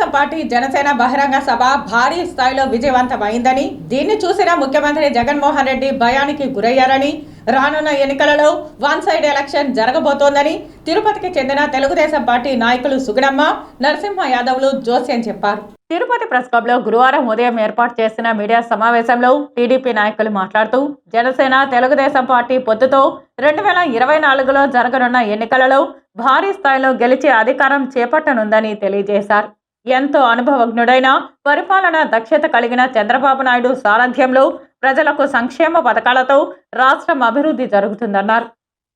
Telugu Desam party Janasena బహిరంగ సభ భారీ స్థాయిలో విజయవంతమైందని దీన్ని చూసిన ముఖ్యమంత్రి జగన్మోహన్ రెడ్డి భయానికి గురయ్యారని రానున్న ఎన్నికలలో వన్ సైడ్ ఎలక్షన్ జరగబోతోందని తిరుపతికి చెందిన తెలుగుదేశం పార్టీ నాయకులు సుగుణమ్మ నరసింహ యాదవ్లు జోస్యం చెప్పారు. తిరుపతి ప్రెస్ క్లబ్లో గురువారం ఉదయం ఏర్పాటు చేసిన మీడియా సమావేశంలో టీడీపీ నాయకులు మాట్లాడుతూ జనసేన తెలుగుదేశం పార్టీ పొత్తుతో రెండు వేల ఇరవై నాలుగులో జరగనున్న ఎన్నికలలో భారీ స్థాయిలో గెలిచి అధికారం చేపట్టనుందని తెలియజేశారు. ఎంతో అనుభవజ్ఞుడైన పరిపాలన దక్షత కలిగిన చంద్రబాబు నాయుడు సారథ్యంలో ప్రజలకు సంక్షేమ పథకాలతో రాష్ట్రం అభివృద్ధి జరుగుతుందన్నారు.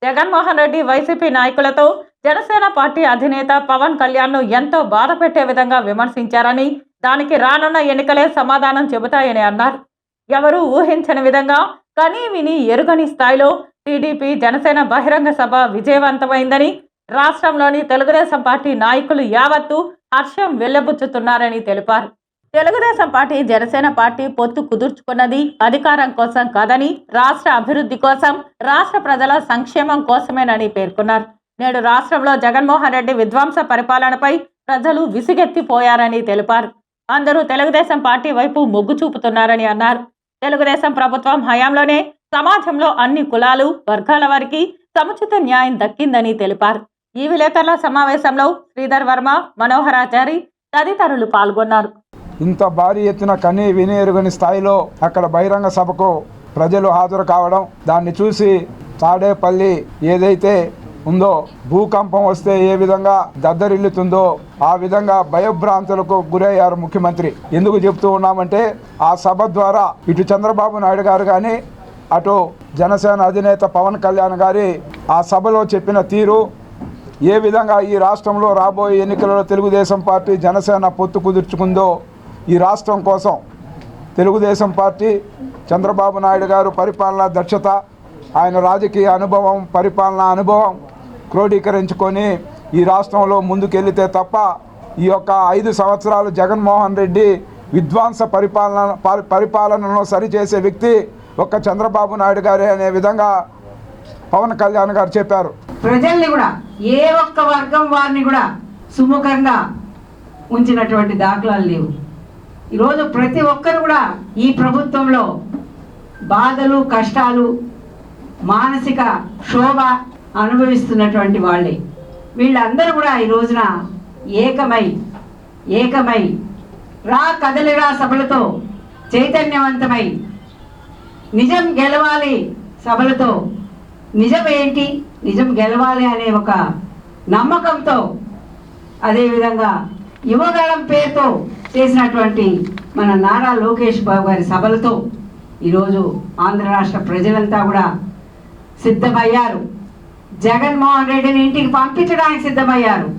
జగన్మోహన్ రెడ్డి వైసీపీ నాయకులతో జనసేన పార్టీ అధినేత పవన్ కళ్యాణ్ను ఎంతో బాధ పెట్టే విధంగా విమర్శించారని దానికి రానున్న ఎన్నికలే సమాధానం చెబుతాయని అన్నారు. ఎవరూ ఊహించని విధంగా కనీ విని ఎరుగని స్థాయిలో టీడీపీ జనసేన బహిరంగ సభ విజయవంతమైందని రాష్ట్రంలోని తెలుగుదేశం పార్టీ నాయకులు యావత్తు హర్షం వెల్లబుచ్చుతున్నారని తెలిపారు. తెలుగుదేశం పార్టీ జనసేన పార్టీ పొత్తు కుదుర్చుకున్నది అధికారం కోసం కాదని రాష్ట్ర అభివృద్ధి కోసం రాష్ట్ర ప్రజల సంక్షేమం కోసమేనని పేర్కొన్నారు. నేడు రాష్ట్రంలో జగన్మోహన్ రెడ్డి విధ్వంస పరిపాలనపై ప్రజలు విసిగెత్తిపోయారని తెలిపారు. అందరూ తెలుగుదేశం పార్టీ వైపు మొగ్గు చూపుతున్నారని అన్నారు. తెలుగుదేశం ప్రభుత్వం హయాంలోనే సమాజంలో అన్ని కులాలు వర్గాల వారికి సముచిత న్యాయం దక్కిందని తెలిపారు. ఈ విలేకరుల సమావేశంలో శ్రీధర్ వర్మ మనోహరాచారి తదితరులు పాల్గొన్నారు. ఇంత భారీ ఎత్తున కనీ విని ఎరుగని స్థాయిలో అక్కడ బహిరంగ సభకు ప్రజలు హాజరు కావడం దాన్ని చూసి తాడేపల్లి ఏదైతే ఉందో భూకంపం వస్తే ఏ విధంగా దద్దరిల్లుతుందో ఆ విధంగా భయభ్రాంతులకు గురయ్యారు ముఖ్యమంత్రి. ఎందుకు చెప్తూ ఉన్నామంటే ఆ సభ ద్వారా ఇటు చంద్రబాబు నాయుడు గారు కానీ అటు జనసేన అధినేత పవన్ కళ్యాణ్ గారి ఆ సభలో చెప్పిన తీరు ఏ విధంగా ఈ రాష్ట్రంలో రాబోయే ఎన్నికలలో తెలుగుదేశం పార్టీ జనసేన పొత్తు కుదుర్చుకుందో ఈ రాష్ట్రం కోసం తెలుగుదేశం పార్టీ చంద్రబాబు నాయుడు గారు పరిపాలనా దక్షత ఆయన రాజకీయ అనుభవం పరిపాలనా అనుభవం క్రోడీకరించుకొని ఈ రాష్ట్రంలో ముందుకెళ్తే తప్ప ఈ యొక్క ఐదు సంవత్సరాలు జగన్మోహన్ రెడ్డి విధ్వంస పరిపాలన పరి- పరిపాలనను సరిచేసే వ్యక్తి ఒక్క చంద్రబాబు నాయుడు గారే అనే విధంగా పవన్ కళ్యాణ్ గారు చెప్పారు. ప్రజల్ని కూడా ఏ ఒక్క వర్గం వారిని కూడా సుముఖంగా ఉంచినటువంటి దాఖలాలు లేవు. ఈరోజు ప్రతి ఒక్కరు కూడా ఈ ప్రభుత్వంలో బాధలు కష్టాలు మానసిక శోభ అనుభవిస్తున్నటువంటి వాళ్ళే. వీళ్ళందరూ కూడా ఈ రోజున ఏకమై ఏకమై రా కదలిరా సభలతో చైతన్యవంతమై నిజం గెలవాలి సభలతో నిజం ఏంటి నిజం గెలవాలి అనే ఒక నమ్మకంతో అదేవిధంగా యువగళం పేరుతో చేసినటువంటి మన నారా లోకేష్ బాబు గారి సభలతో ఈరోజు ఆంధ్ర రాష్ట్ర ప్రజలంతా కూడా సిద్ధమయ్యారు. జగన్మోహన్ రెడ్డిని ఇంటికి పంపించడానికి సిద్ధమయ్యారు.